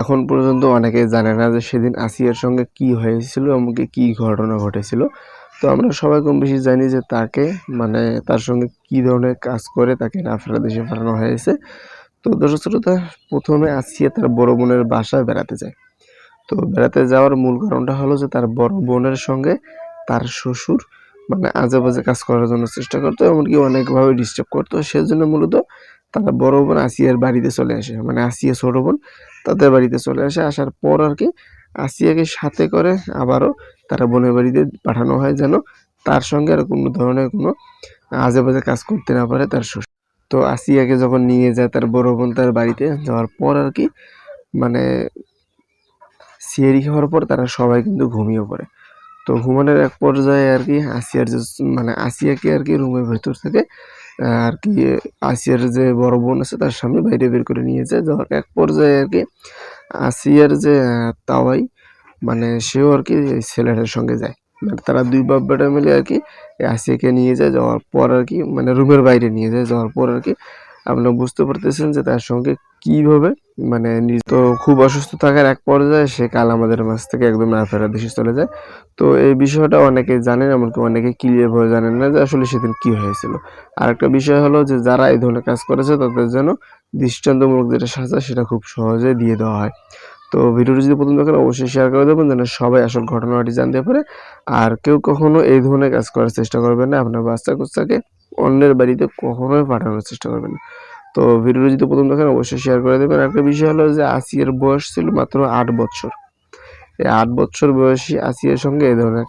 এখন পর্যন্ত অনেকে জানে না যে সেদিন আসিয়ার সঙ্গে কি হয়েছিল এমনকি কি ঘটনা ঘটেছিল। তো আমরা সবাই কম বেশি জানি যে তাকে মানে তার সঙ্গে কি ধরনের কাজ করে তাকে রাফেরা দেশে পাঠানো হয়েছে। তো দর্শক শ্রোতা, প্রথমে আসিয়া তার বড় বোনের বাসায় বেড়াতে যায়। তো বেড়াতে যাওয়ার মূল কারণটা হলো যে তার বড় বোনের সঙ্গে তার শ্বশুর মানে আজে বাজে কাজ করার জন্য চেষ্টা করতো এমনকি অনেকভাবে ডিস্টার্ব করতো। সেজন্য মূলত তার বড় বোন আসিয়ার বাড়িতে চলে আসে। মানে আসিয়া ছোট বোন তাদের বাড়িতে চলে আসে। আসার পর আর কি আসিয়াকে সাথে করে আবারও তার বোনের বাড়িতে পাঠানো হয় যেন তার সঙ্গে আর কোনো ধরনের কোনো আজে বাজে কাজ করতে না পারে তার শ্বশুর। তো আসিয়াকে যখন নিয়ে যায় তার বড় বোন তার বাড়িতে যাওয়ার পর আর কি মানে সিয়ারি খাওয়ার পর তারা সবাই কিন্তু ঘুমিয়ে পড়ে। তো ঘুমানোর এক পর্যায়ে আর কি আসিয়ার মানে আসিয়াকে আর কি রুমের ভেতর থেকে আর কি, আসিয়ার যে বড় বোন আছে তার স্বামী বাইরে বের করে নিয়ে যায়। যাওয়ার এক পর্যায়ে আর কি, আসিয়ার যে তাওয়াই মানে সেও আর কি ছেলেটার সঙ্গে যায়। মানে তারা দুই বাপ বেটা মিলে আর কি আসিয়াকে নিয়ে যায়। যাওয়ার পর আর কি মানে রুমের বাইরে নিয়ে যায়। যাওয়ার পর আর কি আপনারা বুঝতে পারতেছেন যে তার সঙ্গে কীভাবে? মানে তো খুব অসুস্থ থাকার এক পর্যায়ে সে কাল আমাদের মাছ থেকে একদম না ফেরা দেশে চলে যায়। তো এই বিষয়টা অনেকে জানেন, এমনকি অনেকে ক্লিয়ার ভাবে জানেন না যে আসলে সেদিন কি হয়েছিল। আর একটা বিষয় হলো যে যারা এই ধরনের কাজ করেছে, তাদের যেন দৃষ্টান্তমূলক যেটা সাজা, সেটা খুব সহজে দিয়ে দেওয়া হয়। তো ভিডিওটি যদি প্রথম দেখেন অবশ্যই শেয়ার করে দেবেন, যেন সবাই আসল ঘটনাটি জানতে পারে। আর কেউ কখনো এই ধরনের কাজ করার চেষ্টা করবেন না। আপনার বাচ্চা কুচ্চাকে অন্যের বাড়িতে কখনোই পাঠানোর চেষ্টা করবেন না। তো ভিডিওটি যদি প্রথম দেখেন, অবশ্যই শেয়ার করে দেবেন। একটা বিষয় হলো যে আসিয়ার বয়স ছিল মাত্র আট বছর। এই আট বছর বয়সী আসিয়ার সঙ্গে এ ধরনের